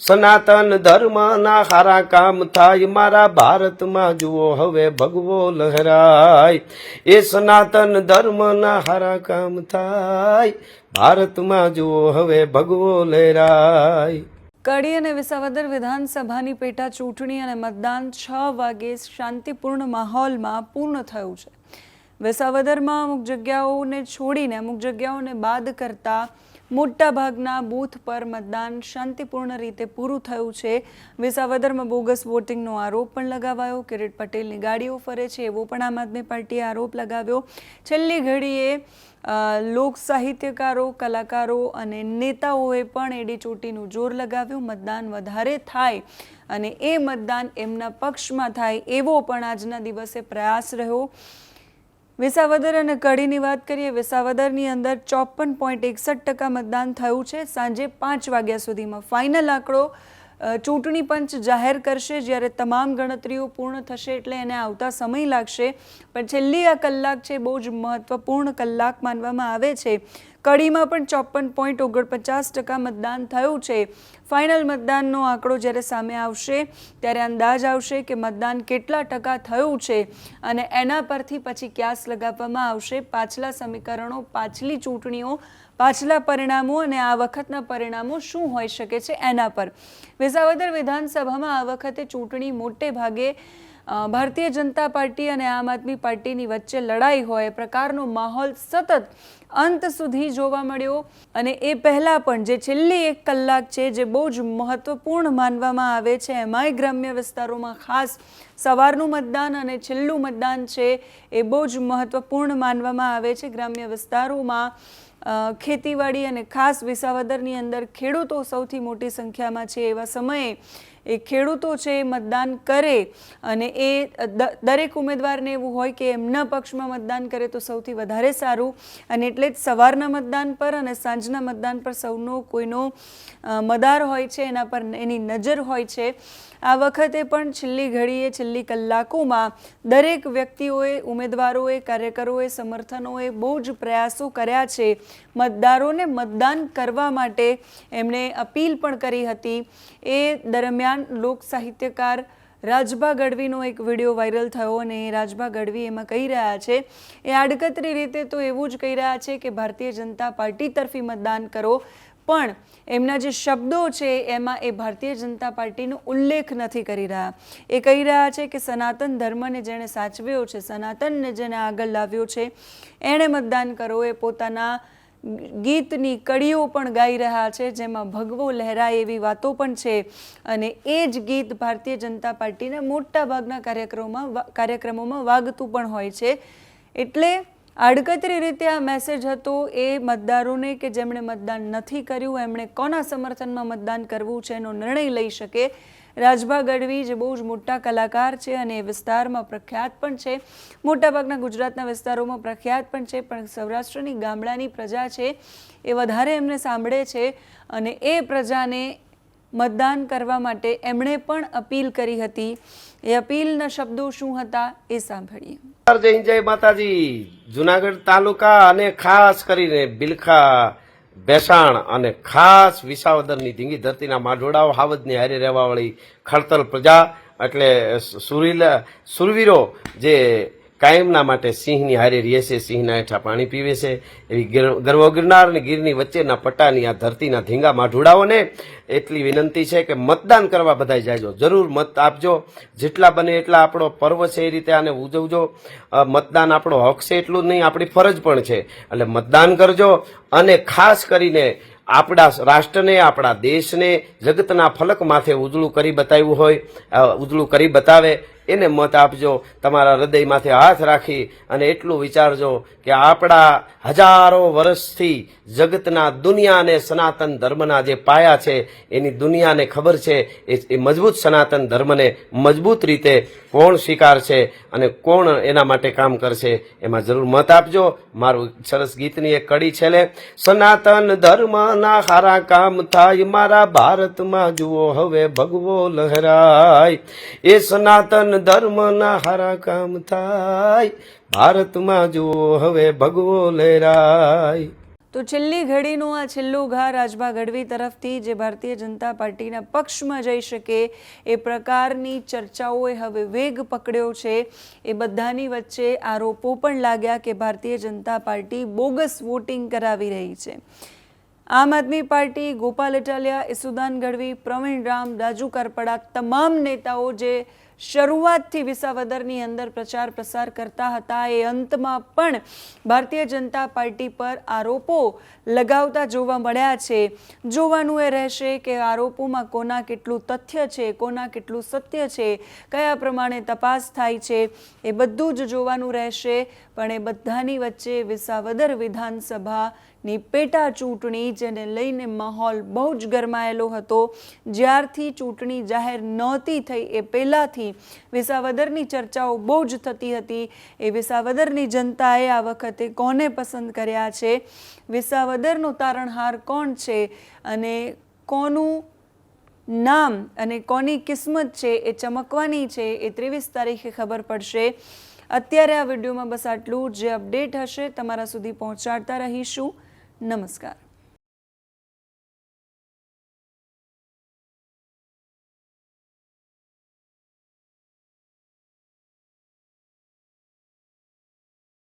સનાતન ધર્મના હારા કામ થાય, મારા ભારતમાં જુઓ હવે ભગવો લહેરાય. એ સનાતન ધર્મના હારા કામ થાય, ભારતમાં જુઓ હવે ભગવો લહેરાય. કડી અને વિસાવદર વિધાનસભાની પેટા ચૂંટણી અને મતદાન છ વાગે શાંતિપૂર્ણ માહોલમાં પૂર્ણ થયું છે. વિસાવદરમાં અમુક જગ્યાઓને છોડીને અમુક જગ્યાઓને બાદ કરતા મોટા ભાગના બૂથ પર મતદાન શાંતિપૂર્ણ રીતે પૂરું થયું છે. વિસાવદરમાં બોગસ વોટિંગનો આરોપ પણ લગાવાયો. કિરીટ પટેલની ગાડીઓ ફરે છે એવો પણ આમ આદમી પાર્ટીએ આરોપ લગાવ્યો. છેલ્લી ઘડીએ લોક સાહિત્યકારો, કલાકારો અને નેતાઓએ પણ એડી ચોટીનું જોર લગાવ્યું. મતદાન વધારે થાય અને એ મતદાન એમના પક્ષમાં થાય એવો પણ આજના દિવસે પ્રયાસ રહ્યો. વિસાવદર અને કડીની વાત કરીએ, વિસાવદરની અંદર ચોપન પોઈન્ટ એકસઠ ટકા મતદાન થયું છે. સાંજે પાંચ વાગ્યા સુધીમાં ફાઇનલ આંકડો ચૂંટણી પંચ જાહેર કરશે જ્યારે તમામ ગણતરીઓ પૂર્ણ થશે એટલે એને આવતા સમય લાગશે. પણ છેલ્લી આ કલાક છે, બહુ જ મહત્વપૂર્ણ કલાક માનવામાં આવે છે. કડીમાં પણ ચોપન પોઈન્ટ ઓગણપચાસ ટકા મતદાન થયું છે. ફાઇનલ મતદાનનો આંકડો જ્યારે સામે આવશે, ત્યારે અંદાજ આવશે કે મતદાન કેટલા ટકા થયું છે અને એના પરથી પછી ક્યાસ લગાવવામાં આવશે. પાછલા સમીકરણો, પાછલી ચૂંટણીઓ, પાછલા પરિણામો અને આ વખતના પરિણામો શું હોઈ શકે છે એના પર. વિસાવદર વિધાનસભામાં આ વખતે ચૂંટણી મોટે ભાગે ભારતીય જનતા પાર્ટી અને આમ આદમી પાર્ટીની વચ્ચે લડાઈ હોય એ પ્રકારનો માહોલ સતત અંત સુધી જોવા મળ્યો અને એ પહેલાં પણ જે છેલ્લી એક કલાક છે જે બહુ જ મહત્વપૂર્ણ માનવામાં આવે છે, એમાંય ગ્રામ્ય વિસ્તારોમાં ખાસ સવારનું મતદાન અને છેલ્લું મતદાન છે એ બહુ જ મહત્વપૂર્ણ માનવામાં આવે છે. ગ્રામ્ય વિસ્તારોમાં ખેતીવાડી અને ખાસ વિસાવદરની અંદર ખેડૂતો સૌથી મોટી સંખ્યામાં છે એવા સમયે એ ખેડૂતો છે એ મતદાન કરે અને એ દરેક ઉમેદવારને એવું હોય કે એમના પક્ષમાં મતદાન કરે તો સૌથી વધારે સારું. અને એટલે જ સવારના મતદાન પર અને સાંજના મતદાન પર સૌનો કોઈનો મદાર હોય છે, એના પર એની નજર હોય છે. આ વખતે પણ છેલ્લી ઘડીએ, છેલ્લી કલાકોમાં દરેક વ્યક્તિઓએ, ઉમેદવારોએ, કાર્યકરોએ, સમર્થનોએ બહુ જ પ્રયાસો કર્યા છે મતદારોને મતદાન કરવા માટે એમણે અપીલ પણ કરી હતી. એ દરમિયાન લોક સાહિત્યકાર રાજભા ગઢવીનો એક વીડિયો વાયરલ થયો અને રાજભા ગઢવી એમાં કહી રહ્યા છે, એ આડકતરી રીતે તો એવું જ કહી રહ્યા છે કે ભારતીય જનતા પાર્ટી તરફી મતદાન કરો, પણ એમના જે શબ્દો છે એમાં એ ભારતીય જનતા પાર્ટીનો ઉલ્લેખ નથી કરી રહ્યા. એ કહી રહ્યા છે કે સનાતન ધર્મને જેણે સાચવ્યો છે, સનાતનને જેને આગળ લાવ્યો છે, એણે મતદાન કરો, એ પોતાના ગીતની કડીઓ પણ ગાઈ રહ્યા છે, જેમાં ભગવો લહેરાય એવી વાતો પણ છે. અને એ જ ગીત ભારતીય જનતા પાર્ટીના મોટા ભાગના કાર્યક્રમોમાં કાર્યક્રમોમાં વાગતું પણ હોય છે. એટલે આડકતરી રીતે આ મેસેજ હતો એ મતદારોને કે જેમણે મતદાન નથી કર્યું, એમણે કોના સમર્થનમાં મતદાન કરવું છે એનો નિર્ણય લઈ શકે. રાજભા ગઢવી જે બહુ જ મોટા કલાકાર છે અને એ વિસ્તારમાં પ્રખ્યાત પણ છે. મોટાભાગના ગુજરાતના વિસ્તારોમાં પ્રખ્યાત પણ છે, પણ સૌરાષ્ટ્રની ગામડાની પ્રજા છે એ વધારે એમને સાંભળે છે અને એ પ્રજાને મતદાન કરવા માટે એમણે પણ અપીલ કરી હતી. એ અપીલના શબ્દો શું હતા એ સાંભળીએ. જય માતાજી. જુનાગઢ તાલુકા અને ખાસ કરીને બિલખા ભેસાણ અને ખાસ વિસાવદરની ધીંગી ધરતીના માઢોડાઓ હાવજની હારી રહેવાવાળી ખડતલ પ્રજા, એટલે સુરીલા, સુરવીરો જે કાયમના માટે સિંહની હારે રહે છે, સિંહના હેઠા પાણી પીવે છે. એવી ગર્વ ગિરનાર અને ગીરની વચ્ચેના પટ્ટાની આ ધરતીના ધીંગા માઢુડાઓને એટલી વિનંતી છે કે મતદાન કરવા બધા જાયજો. જરૂર મત આપજો. જેટલા બને એટલા આપણો પર્વ છે એ રીતે આને ઉજવજો. મતદાન આપણો હક છે એટલું જ નહીં, આપણી ફરજ પણ છે. એટલે મતદાન કરજો અને ખાસ કરીને આપણા રાષ્ટ્રને, આપણા દેશને જગતના ફલક માથે ઉજળું કરી બતાવ્યું હોય ઉજળું કરી બતાવે. એને મત આપજો, તમારા હૃદયમાંથી હાથ રાખી અને એટલું વિચારજો કે આપણા હજારો વર્ષથી જગતના દુનિયાને સનાતન ધર્મના જે પાયા છે, એની દુનિયાને ખબર છે, એ મજબૂત સનાતન ધર્મને મજબૂત રીતે કોણ સ્વીકારશે અને કોણ એના માટે કામ કરશે, એમાં જરૂર મત આપજો. મારું સરસ ગીતની એક કડી છેલ્લે સનાતન ધર્મના સારા કામ થાય, મારા ભારતમાં જુઓ હવે ભગવો લહેરાય. એ સનાતન ધર્મના હારા કામ થાય. ભારતમાં જો હવે ભગવો લહેરાય તો છેલ્લી ઘડીનું આ છેલ્લું ઘા રાજભા ગઢવી તરફથી જે ભારતીય જનતા પાર્ટીના પક્ષમાં જઈ શકે એ પ્રકારની ચર્ચાઓએ હવે વેગ પકડ્યો છે. એ બધાની વચ્ચે આરોપો પણ લાગ્યા કે Bharatiya Janata party bogus voting કરાવી રહી છે. આમ આદમી પાર્ટી, ગોપાલ ઇટાલિયા ઈસુદાન ગઢવી, પ્રવીણ રામ રાજુ કરપડા તમામ નેતાઓ જે શરૂઆતથી વિસાવદરની અંદર પ્રચાર પ્રસાર કરતા હતા. એ અંતમાં પણ ભારતીય જનતા પાર્ટી પર આરોપો લગાવતા જોવા મળ્યા છે. જોવાનું એ રહેશે કે આરોપોમાં કોના કેટલું તથ્ય છે, કોના કેટલું સત્ય છે, કયા પ્રમાણે તપાસ થાય છે, એ બધું જ જોવાનું રહેશે. પણ એ બધાની વચ્ચે વિસાવદર વિધાનસભાની પેટા ચૂંટણી, જેને લઈને માહોલ બહુ જ ગરમાયેલો હતો. જ્યારથી ચૂંટણી જાહેર નહોતી થઈ એ પહેલાંથી વિસાવદરની ચર્ચાઓ બહુ જ થતી હતી. એ વિસાવદરની જનતાએ આ વખતે કોને પસંદ કર્યા છે? વિસાવદરનો તારણહાર કોણ છે? અને કોનું નામ અને કોની કિસ્મત છે એ ચમકવાની છે એ ત્રેવીસ તારીખે ખબર પડશે. અત્યારે આ વિડીયોમાં બસ આટલું જે અપડેટ હશે તમારા સુધી પહોંચાડતા રહીશું. નમસ્કાર.